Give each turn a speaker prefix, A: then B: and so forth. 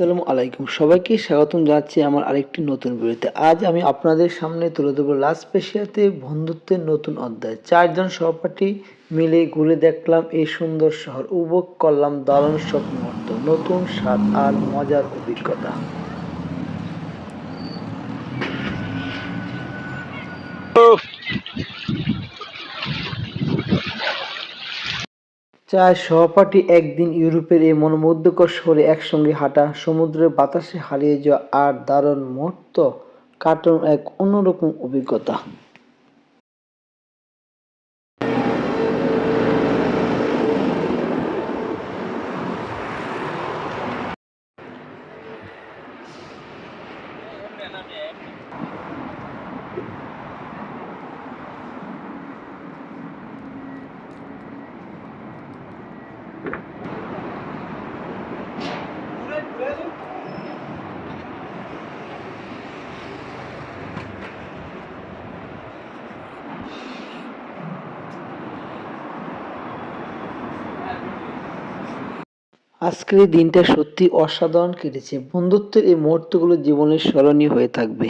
A: আসসালামু আলাইকুম। সবাইকে স্বাগতম জানাচ্ছি আমার আরেকটি নতুন ভিডিওতে। আজ আমি আপনাদের সামনে তুলে ধরবো লাস্ট পেশিয়াতে বন্ধুত্বের নতুন অধ্যায়। চারজন সহপাঠী মিলে ঘুরে দেখলাম এই সুন্দর শহর। উপভোগ করলাম দারুণ সব মুহূর্ত নতুন স্বাদ আর মজার অভিজ্ঞতা। চার সহপাঠী একদিন ইউরোপের এই মনোমুগ্ধকর শহরে একসঙ্গে হাঁটা। সমুদ্রের বাতাসে হারিয়ে যাওয়া আর দারুণ মুহূর্ত কাটানোর এক অন্যরকম অভিজ্ঞতা। আজকের এই দিনটা সত্যি অসাধারণ কেটেছে। বন্ধুত্বের এই মুহূর্তগুলো জীবনের স্মরণীয় হয়ে থাকবে।